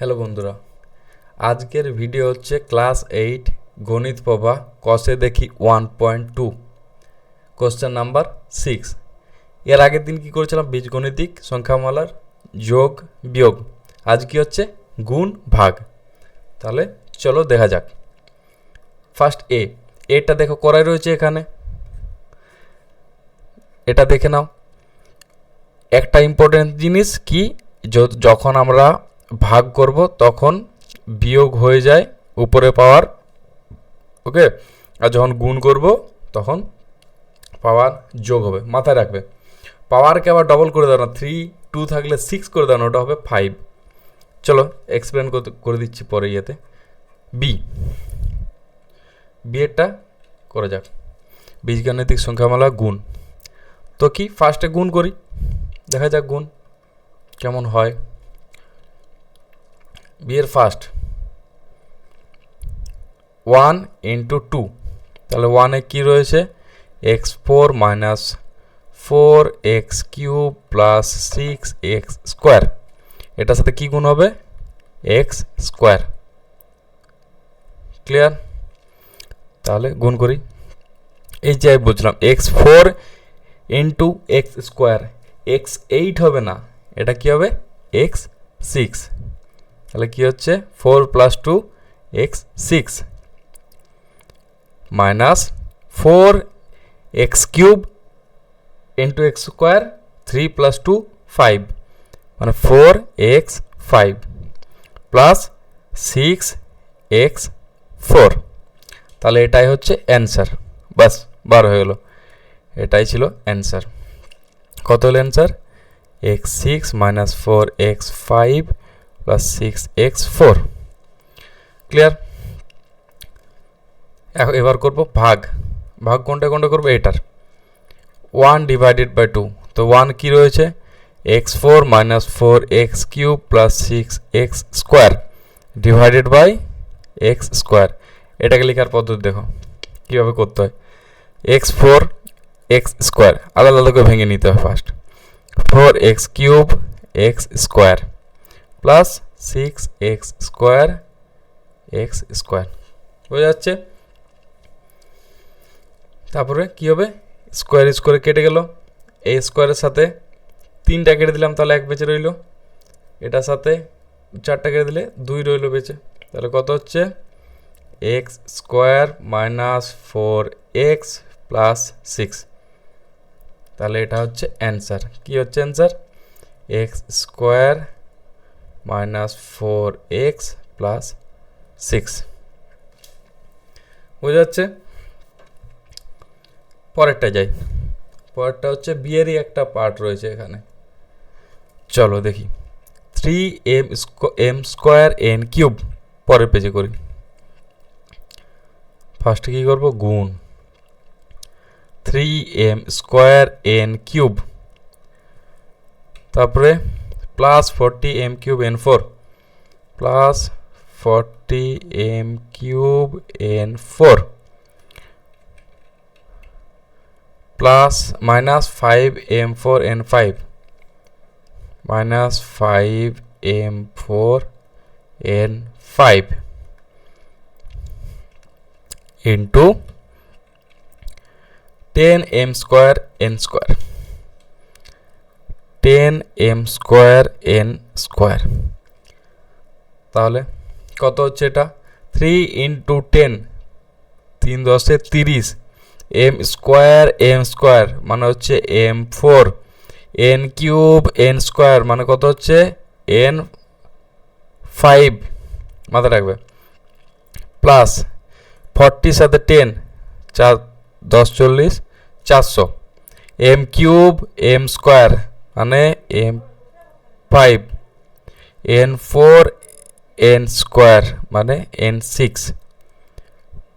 Hello বন্ধুরা, আজকের video হচ্ছে ক্লাস এইট গণিত প্রভা কষে দেখি one point two question number six এর আগের দিন কী করেছিলাম? বীজগণিতিক সংখ্যামালার যোগ, বিয়োগ। আজ কি হচ্ছে? গুণ, ভাগ। তাহলে চলো দেখা যাক। ফার্স্ট এ এটা দেখো করাই রয়েছে এখানে। এটা দেখে নাও। একটা ইম্পর্টেন্ট জিনিস কি? যখন আমরা ভাগ করব, তখন বিয়োগ হয়ে যায় উপরে পাওয়ার, ওকে? আর যখন গুণ করব, তখন পাওয়ার যোগ হবে। মাথায় রাখবে। পাওয়ারকে আবার ডবল করে দাও না। থ্রি টু থাকলে সিক্স করে দাও না, ওটা হবে ফাইভ চলো এক্সপ্লেন করে দিচ্ছি পরে ইয়েতে। বি বিয়েরটা করা যাক। বীজগাণিতিক সংখ্যামালা, গুণ। তো কি? ফার্স্টে গুণ করি। দেখা যাক গুণ কেমন হয়। বিয়ের ফার্স্ট ওয়ান ইন্টু টু তাহলে ওয়ানে কী রয়েছে? X four minus four x cube plus six x square এটার সাথে কী গুণ হবে? এক্স স্কোয়ার ক্লিয়ার তাহলে গুণ করি। এই যে আমি বুঝলাম x four into x square x eight হবে না, এটা কি হবে? এক্স সিক্স তাহলে কি হচ্ছে? Four plus two x six minus four x cube into x square three plus two five মানে four x five plus six x four তাহলে এটাই হচ্ছে অ্যান্সার বাস বার হয়ে গেলো। এটাই ছিল অ্যান্সার কত হলো answer x six minus four x five plus six x four clear এবার করব ভাগ। ভাগ কোনটা কোনটা করব? এটার ওয়ান ডিভাইডেড বাই টু তো ওয়ান কী রয়েছে? X four minus four x cube plus six x square divided by x square এটাকে লেখার পদ্ধতি দেখো, কীভাবে করতে হয়। এক্স ফোর এক্স স্কোয়ার আলাদা আলাদা করে ভেঙে নিতে হয় first four x cube x square plus six x square x square বোঝা যাচ্ছে? তারপরে কি হবে? স্কোয়ার স্কোয়ারে কেটে গেল। এই স্কোয়ারের সাথে তিনটা কেটে দিলাম, তাহলে এক বেঁচে রইল। এটার সাথে চারটা কেটে দিলে দুই রইল বেঁচে। তাহলে কত হচ্ছে? X square minus four x plus six তাহলে এটা হচ্ছে অ্যান্সার কি হচ্ছে answer x square minus four x plus six বোঝা যাচ্ছে পরেরটা যাই। পরেরটা হচ্ছে বিয়েরই একটা পার্ট রয়েছে এখানে। চলো দেখি। Three m m square n cube পরের পেজে করি। ফার্স্টে কী করব? গুণ। Three m square n cube তারপরে plus forty m cube n four plus forty m cube n four plus minus five m four n five minus five m four n five into ten m square n square ten m square n square তাহলে কত হচ্ছে এটা? Three into ten তিন দশে তিরিশ। M square m square মানে হচ্ছে m four n cube n square মানে কত হচ্ছে? এন ফাইভ মাথায় রাখবে। প্লাস ফর্টির সাথে টেন চার, দশ, চল্লিশ, চারশো। এম কিউব এম স্কোয়ার মানে m five n four n square মানে এন সিক্স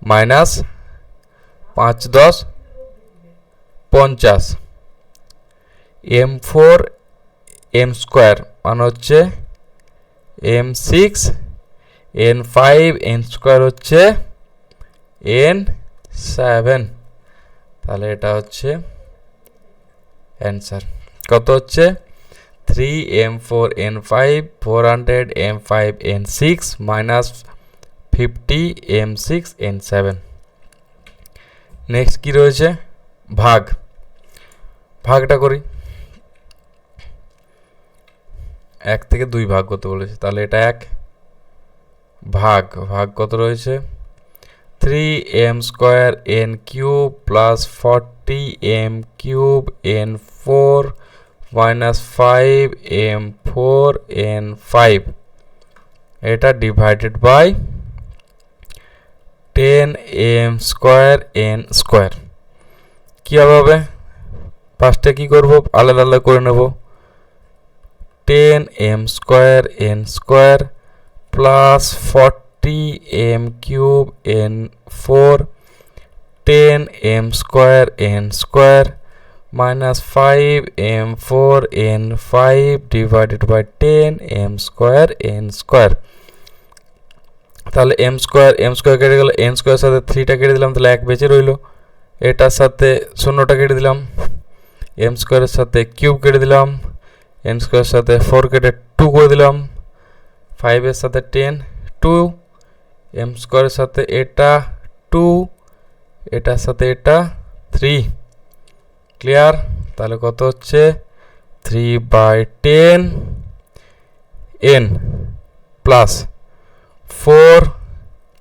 মাইনাস পাঁচ দশ, পঞ্চাশ। এম ফোর এম স্কোয়ার মানে হচ্ছে m six n five n square হচ্ছে এন সেভেন তাহলে এটা হচ্ছে অ্যান্সার কত হচ্ছে? Three m four n five four hundred m five n six minus fifty m six n seven next কী রয়েছে? ভাগ। ভাগটা করি। এক থেকে দুই ভাগ করতে বলেছে। তাহলে এটা এক। ভাগ। ভাগ কত রয়েছে? Three m square n cube plus forty m cube n four minus five m four n five এটা divided by ten m square n square কীভাবে হবে ফার্স্টে কী করব? আলাদা আলাদা করে নেব। Ten m square n square plus forty m cube n four ten m square n square n five divided by ten m square n square তাহলে এম স্কোয়ার এম স্কোয়ার কেটে গেল এন স্কোয়ার সাথে থ্রিটা কেটে দিলাম, তাহলে এক বেঁচে রইল। এটার সাথে শূন্যটা কেটে দিলাম। এম স্কোয়ারের সাথে কিউব কেটে দিলাম। এন স্কোয়ারের সাথে ফোর কেটে টু করে দিলাম। ফাইভের সাথে টেন টু এম স্কোয়ারের সাথে এটা টু এটার সাথে এটা থ্রি ক্লিয়ার তাহলে কত হচ্ছে? Three by ten n plus four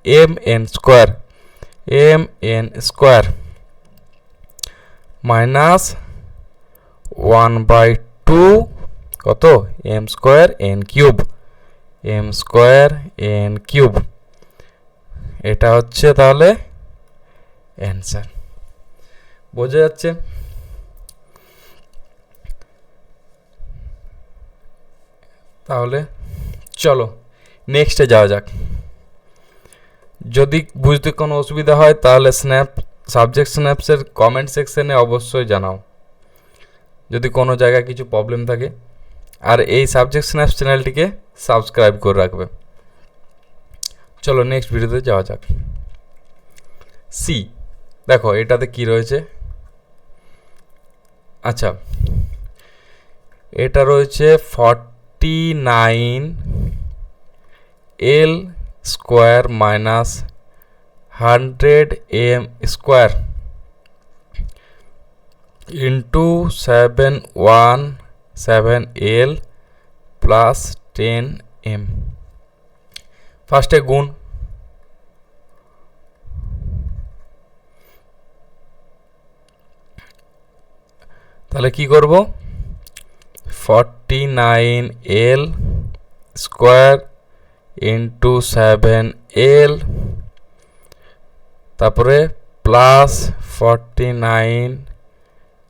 m n square m n square minus one by two কত? M square n cube m square n cube এটা হচ্ছে তাহলে অ্যান্সার বোঝা যাচ্ছে? তাহলে চলো নেক্সটে যাওয়া যাক। যদি বুঝতে কোনো অসুবিধা হয়, তাহলে স্ন্যাপ সাবজেক্ট স্ন্যাপসের কমেন্ট সেকশনে অবশ্যই জানাও। যদি কোনো জায়গায় কিছু প্রবলেম থাকে, আর এই সাবজেক্ট স্ন্যাপস চ্যানেলটিকে সাবস্ক্রাইব করে রাখবে। চলো নেক্সট ভিডিওতে যাওয়া যাক। সি দেখো, এটাতে কি রয়েছে? আচ্ছা এটা রয়েছে forty nine l square minus hundred m square into seven one seven l plus ten m ফার্স্টে গুণ. তাহলে কি করব? Forty nine l square into seven l তারপরে plus forty nine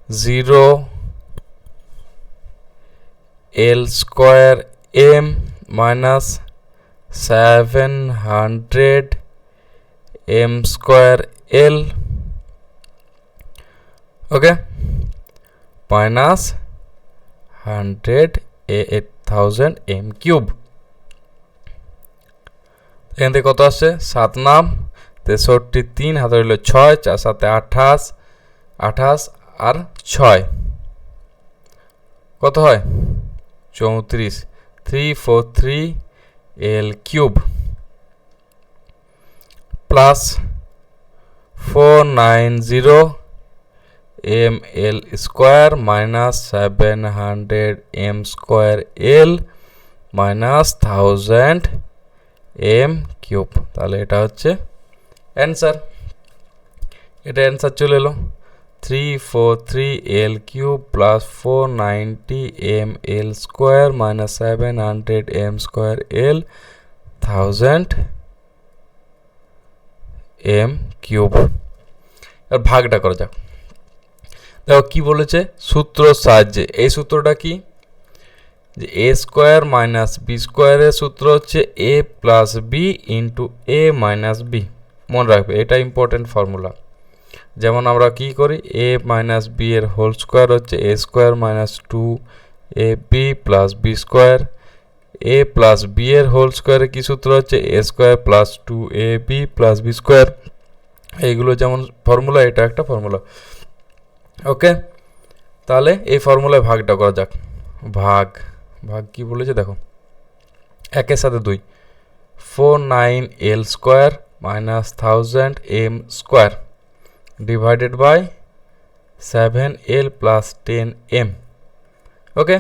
zero l square m minus seven hundred m square l okay minus hundred a eight thousand m cube এখান থেকে কত আসছে? সাত নাম। তেষট্টি তিন, হাতে রইল ছয়, চার সাথে আঠাশ আঠাশ আর ছয়। কত হয়? চৌত্রিশ। Three four three l cube plus four nine zero m l square minus seven hundred m square l minus thousand m cube তাহলে এটা হচ্ছে অ্যান্সার এটা অ্যান্সার চলে এলো। Three four three l cube plus four ninety m l square minus seven hundred m square l thousand m cube আর ভাগটা করা যাক। দেখো কি বলেছে? সূত্র সাহায্যে। এই সূত্রটা কি? যে এ স্কোয়ার মাইনাস বি স্কোয়ারের সূত্র হচ্ছে a plus b into a minus b. মনে রাখবে, এটা ইম্পর্টেন্ট ফর্মুলা যেমন আমরা কি করি? এ মাইনাস বি এর হোল স্কোয়ার হচ্ছে a square minus two a b plus b square. A plus b এর হোল স্কোয়ারে কী সূত্র হচ্ছে? A square plus two a b plus b square. এইগুলো যেমন ফর্মুলা এটা একটা ফর্মুলা ওকে তাহলে এই ফর্মুলায় ভাগটা করা যাক। ভাগ ভাগ কি বলেছে দেখো? একের সাথে দুই। Four nine l square minus thousand m square divided by seven l plus ten m okay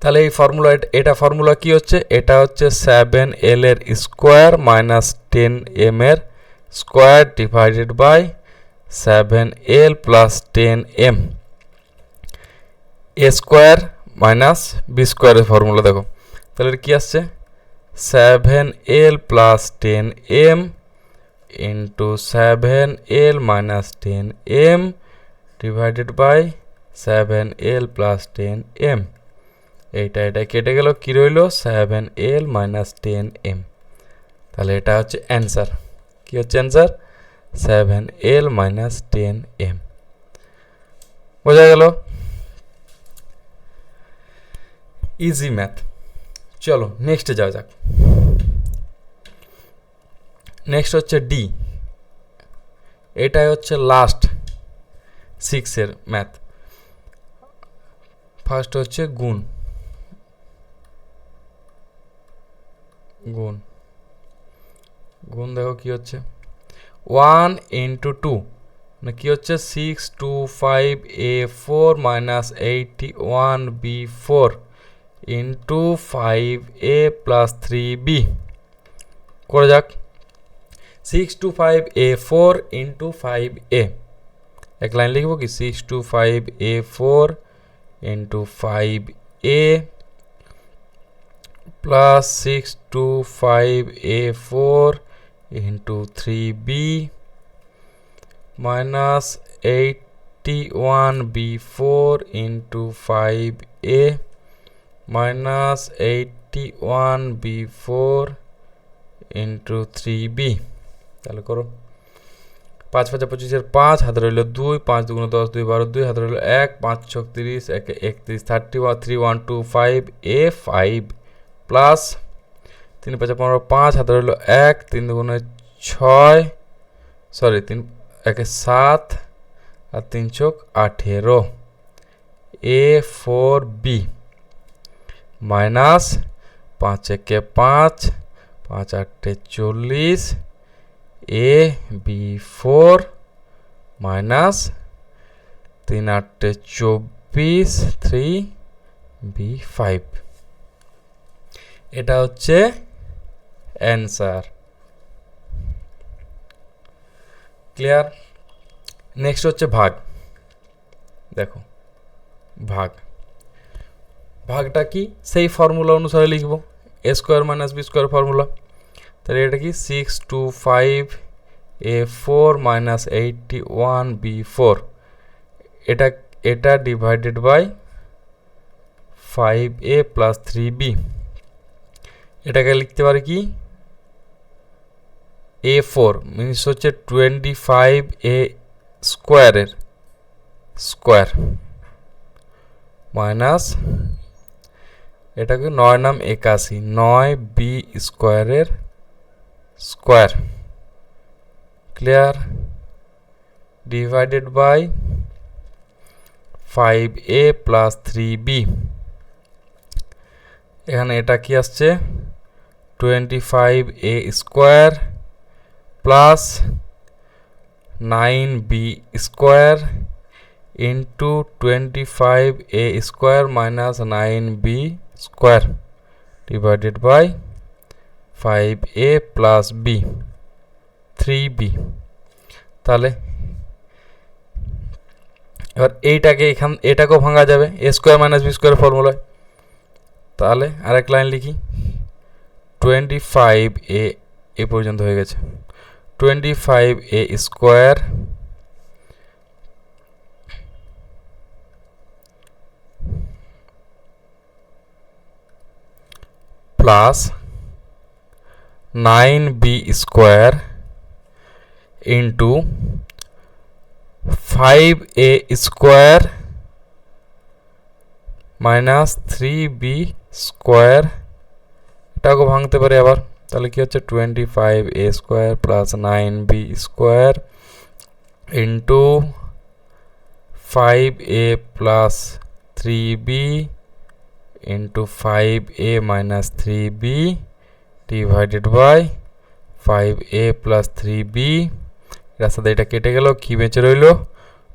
তাহলে এই ফর্মুলা এটা ফর্মুলা কি হচ্ছে? এটা হচ্ছে সেভেন এল এর স্কোয়ার মাইনাস টেন এম এর square divided by seven l plus ten m a square minus b স্কোয়ারের ফর্মুলা দেখো। তাহলে কি আসছে? Seven l plus ten m into seven l minus ten m divided by seven l plus ten m এইটা, এটা কেটে গেল, কী রইল? Seven l minus ten m তাহলে এটা হচ্ছে অ্যান্সার কী হচ্ছে answer seven l minus ten m বোঝা গেল? ইজি ম্যাথ চলো নেক্সটে যাওয়া যাক। নেক্সট হচ্ছে ডি এটাই হচ্ছে লাস্ট সিক্সের ম্যাথ ফার্স্ট হচ্ছে গুণ। গুণ। গুণ দেখো কি হচ্ছে? One into two. মানে কী হচ্ছে? Six two five a four minus eighty one b four into five a plus three b. করে যাক। Six two five a four into five a. এক লাইন লিখব কি? Six two five a four into five a plus six two five a four five a minus eighty one b four into three b তাহলে করো। পাঁচ পাঁচা পঁচিশের পাঁচ, হাতে রইল দুই, পাঁচ দুগুণ দশ, দুই বারো, দুই, হাতে রইল এক, পাঁচ ছত্রিশ, এক একত্রিশ thirty one three one two five a five plus তিন পাঁচা পনেরো, পাঁচ হাতে রইল এক, তিন দুগুণে ছয় সরি তিন, একে সাত, আর তিন চোখ আঠেরো। এ ফোর বি, মাইনাস পাঁচ একে পাঁচ পাঁচ আটে চল্লিশ। এ বি ফোর, মাইনাস তিন আটে চব্বিশ, থ্রি বি ফাইভ। এটা হচ্ছে অ্যান্সার ক্লিয়ার নেক্সট হচ্ছে ভাগ। দেখো, ভাগ। ভাগটা কি? সেই ফর্মুলা অনুসারে লিখব। A square minus b square formula তাহলে এটা কি? Six two five a four minus eighty one b four এটা এটা divided by five a plus three b এটাকে লিখতে পারি কি? এ ফোর মিনস হচ্ছে টোয়েন্টি ফাইভ এ স্কোয়ারের স্কোয়ার মাইনাস এটাকে নয় নাম একাশি, নয় বি স্কোয়ারের square clear divided by five a plus three b এখানে এটা কি আসছে? Twenty five a square plus nine b square into twenty five a square minus nine b square divided by five a plus b, three b. তাহলে এবার এইটাকে এখান এটাকেও ভাঙা যাবে, a square minus b square ফর্মুলায়। তাহলে আরেক লাইন লিখি। টোয়েন্টি ফাইভ এ এ পর্যন্ত হয়ে গেছে। Twenty five a square plus nine b square into five a square minus three b square এটাকে ভাঙতে পারি আবার। তাহলে কি হচ্ছে? Twenty five a square plus nine b square into five a plus three b into five a minus three b divided by five a plus three b এটার সাথে এটা কেটে গেল, কি বেঁচে রইল?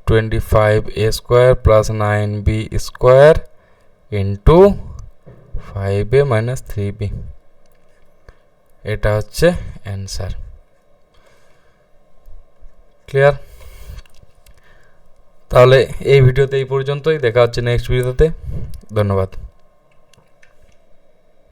Twenty five a square plus nine b square into five a minus three b এটা হচ্ছে অ্যান্সার ক্লিয়ার তাহলে এই ভিডিওতে এই পর্যন্তই দেখা হচ্ছে নেক্সট ভিডিওতে ধন্যবাদ।